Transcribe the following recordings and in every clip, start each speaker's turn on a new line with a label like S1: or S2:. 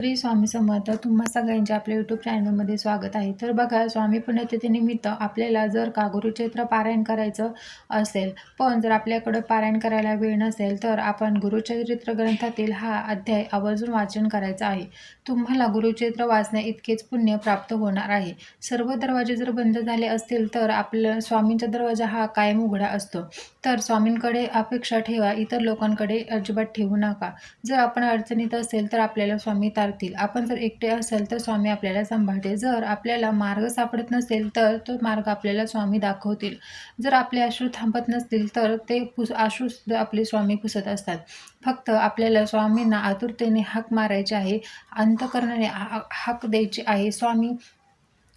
S1: श्री स्वामी समर्थ तुम्हा सगळ्यांचे आपल्या यूट्यूब चॅनलमध्ये स्वागत आहे. तर बघा स्वामी पुण्यतिथीनिमित्त आपल्याला जर का गुरुचरित्र पारायण करायचं असेल पण जर आपल्याकडं पारायण करायला वेळ नसेल तर आपण गुरुचरित्र ग्रंथातील हा अध्याय आवर्जून वाचन करायचा आहे. तुम्हाला गुरुचरित्र वाचण्या इतकेच पुण्य प्राप्त होणार आहे. सर्व दरवाजे जर बंद झाले असतील तर आपलं स्वामींचा दरवाजा हा कायम उघडा असतो. तर स्वामींकडे अपेक्षा ठेवा इतर लोकांकडे अजिबात ठेवू नका. जर आपण अडचणीत असेल तर आपल्याला स्वामी तारतील आपण जर एकटे असेल तर स्वामी आपल्याला सांभाळते जर आपल्याला मार्ग सापडत नसेल तर तो मार्ग आपल्याला स्वामी दाखवतील. जर आपले अश्रू थांबत नसतील तर ते पुस अश्रूसुद्धा आपले स्वामी पुसत असतात. फक्त आपल्याला स्वामींना आतुरतेने हाक मारायचे आहे. अंतकरणाने हाक द्यायची आहे. स्वामी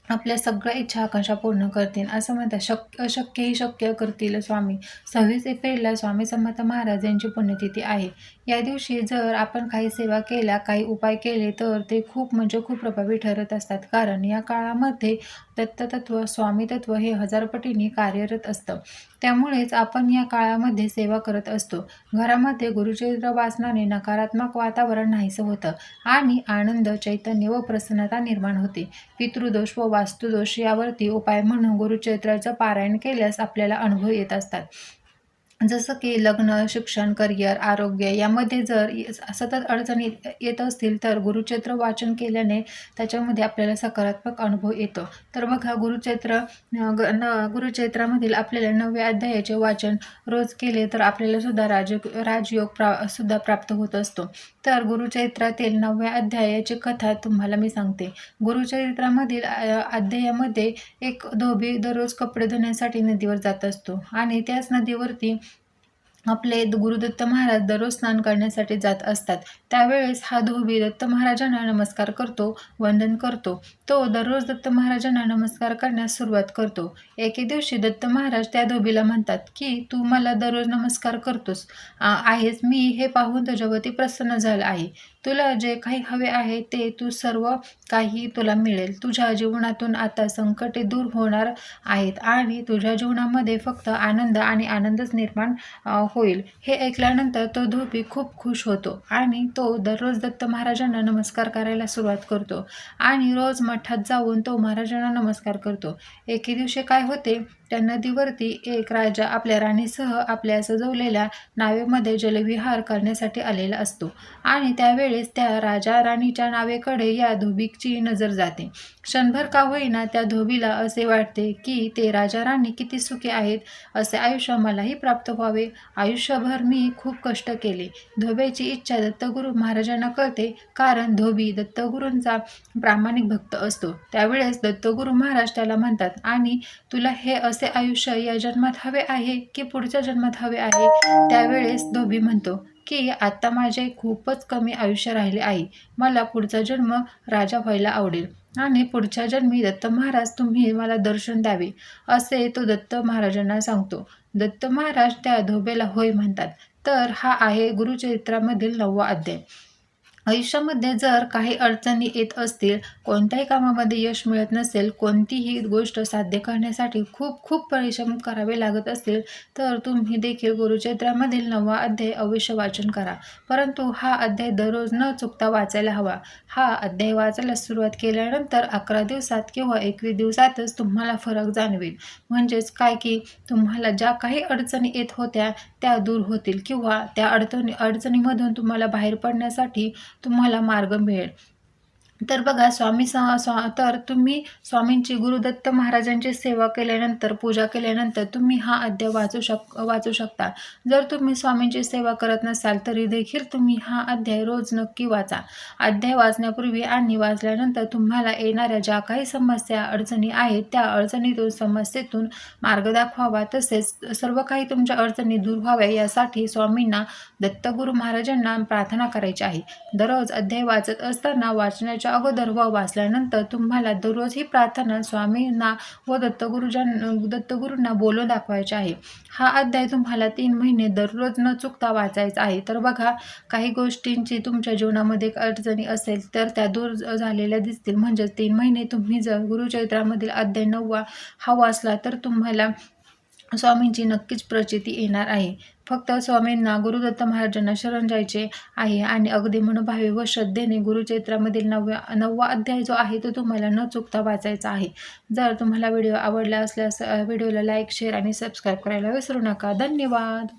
S1: आपल्या सगळ्या इच्छा आकांक्षा पूर्ण करतील. असं म्हणतात शक्य अशक्यही शक्य करतील स्वामी. सव्वीस एप्रिलला स्वामी समर्थ महाराज यांची पुण्यतिथी आहे. या दिवशी जर आपण काही सेवा केल्या काही उपाय केले तर ते खूप म्हणजे खूप प्रभावी ठरत असतात. कारण या काळामध्ये दत्ततत्व स्वामीतत्व हे हजारपटींनी कार्यरत असतं. त्यामुळेच आपण या काळामध्ये सेवा करत असतो. घरामध्ये गुरुचरित्र वाचनाने नकारात्मक वातावरण नाहीसं होतं आणि आनंद चैतन्य व प्रसन्नता निर्माण होते. पितृदोष व वास्तुदोष यावरती उपाय म्हणून गुरुचरित्राचं पारायण केल्यास आपल्याला अनुभव येत असतात. जसं की लग्न शिक्षण करिअर आरोग्य यामध्ये जर सतत अडचणी येत असतील तर गुरुक्षेत्र वाचन केल्याने त्याच्यामध्ये आपल्याला सकारात्मक अनुभव येतो. तर बघा गुरुचरित्र ग- न गुरुक्षेत्रामधील आपल्याला नव्या अध्यायाचे वाचन रोज केले तर आपल्याला सुद्धा राज राजयोग प्रा सुद्धा प्राप्त होत असतो. तर गुरुचरित्रातील नवव्या अध्यायाची कथा तुम्हाला मी सांगते. गुरुचरित्रामधील अध्यायामध्ये एक धोबी दररोज कपडे धुण्यासाठी नदीवर जात असतो आणि त्याच नदीवरती आपले गुरुदत्त महाराज दररोज स्नान करण्यासाठी जात असतात. त्यावेळेस हा धोबी दत्त महाराजांना नमस्कार करतो वंदन करतो. तो दररोज दत्त महाराजांना नमस्कार करण्यास सुरुवात करतो. एके दिवशी दत्त महाराज त्या धोबीला म्हणतात की तू मला दररोज नमस्कार करतोस. आहेस मी हे पाहून तुझ्यावरती प्रसन्न झालं आहे. तुला जे काही हवे आहे ते तू सर्व काही तुला मिळेल. तुझ्या जीवनातून आता संकटे दूर होणार आहेत आणि तुझ्या जीवनामध्ये फक्त आनंद आणि आनंदच निर्माण होईल. हे ऐकल्यानंतर तो धोपी खूप खुश होतो आणि तो दररोज दत्त महाराजांना नमस्कार करायला सुरुवात करतो आणि रोज मठात जाऊन तो महाराजांना नमस्कार करतो. एके दिवशी काय होते त्या नदीवरती एक राजा आपल्या राणीसह आपल्या सजवलेल्या नावेमध्ये जलविहार करण्यासाठी आलेला असतो. आणि त्यावेळेस त्या राजा राणीच्या नावेकडे या धोबीची नजर जाते. क्षणभर का होईना त्या धोबीला असे वाटते की ते राजा राणी किती सुखी आहेत असे आयुष्य मलाही प्राप्त व्हावे. आयुष्यभर मी खूप कष्ट केले. धोब्याची इच्छा दत्तगुरू महाराजांना कळते कारण धोबी दत्तगुरूंचा प्रामाणिक भक्त असतो. त्यावेळेस दत्तगुरू महाराज त्याला म्हणतात आणि तुला हे असे आयुष्य या जन्मात हवे आहे की पुढच्या जन्मात हवे आहे त्यावेळेस धोबी म्हणतो की आता माझे खूपच कमी आयुष्य राहिले आहे मला पुढचा जन्म राजा व्हायला आवडेल आणि पुढच्या जन्मी दत्त महाराज तुम्ही मला दर्शन द्यावे असे तो दत्त महाराजांना सांगतो. दत्त महाराज त्या धोबेला होय म्हणतात. तर हा आहे गुरुचरित्रामधील नववा अध्याय. आयुष्यामध्ये जर काही अडचणी येत असतील कोणत्याही कामामध्ये यश मिळत नसेल कोणतीही गोष्ट साध्य करण्यासाठी खूप खूप परिश्रम करावे लागत असतील तर तुम्ही देखील गुरुचरित्रामधील नववा अध्याय अवश्य वाचन करा. परंतु हा अध्याय दररोज न चुकता वाचायला हवा. हा अध्याय वाचायला सुरुवात केल्यानंतर अकरा दिवसात किंवा एकवीस दिवसातच तुम्हाला फरक जाणवेल. म्हणजेच काय की तुम्हाला ज्या काही अडचणी येत होत्या त्या दूर होतील किंवा त्या अडचणी अडचणीमधून तुम्हाला बाहेर पडण्यासाठी तुम्हाला मार्ग मिळेल तर बघा स्वामी सह स्वा तर तुम्ही स्वामींची गुरुदत्त महाराजांची सेवा केल्यानंतर पूजा केल्यानंतर तुम्ही हा अध्याय वाचू शक वाचू शकता. जर तुम्ही स्वामींची सेवा करत नसाल तरी देखील तुम्ही हा अध्याय रोज नक्की वाचा. अध्याय वाचण्यापूर्वी आणि वाचल्यानंतर तुम्हाला येणाऱ्या ज्या काही समस्या अडचणी आहेत त्या अडचणीतून समस्येतून मार्ग दाखवावा. तसेच सर्व काही तुमच्या अडचणी दूर व्हाव्या यासाठी स्वामींना दत्तगुरू महाराजांना प्रार्थना करायची आहे. दररोज अध्याय वाचत असताना वाचण्याची वाचण्याच्या अगोदर व वाचल्यानंतर तुम्हाला दररोज ही प्रार्थना स्वामींना व दत्तगुरुजां दत्तगुरूंना बोलून दाखवायचे आहे. हा अध्याय तुम्हाला तीन महिने दररोज न चुकता वाचायचा आहे. तर बघा काही गोष्टींची तुमच्या जीवनामध्ये एक अडचणी असेल तर त्या दूर झालेल्या दिसतील. म्हणजेच तीन महिने तुम्ही जर गुरुचरित्रामधील अध्याय नववा हा वाचला तर तुम्हाला स्वामींची नक्कीच प्रचिती येणार आहे. फक्त स्वामींना गुरुदत्त महाराजांना शरण जायचे आहे आणि अगदी मनोभावे व श्रद्धेने गुरुचरित्रामधील नवव्या नववा अध्याय जो आहे तो तुम्हाला न चुकता वाचायचा आहे. जर तुम्हाला व्हिडिओ आवडला असल्यास व्हिडिओला लाईक शेअर आणि सबस्क्राईब करायला विसरू नका. धन्यवाद!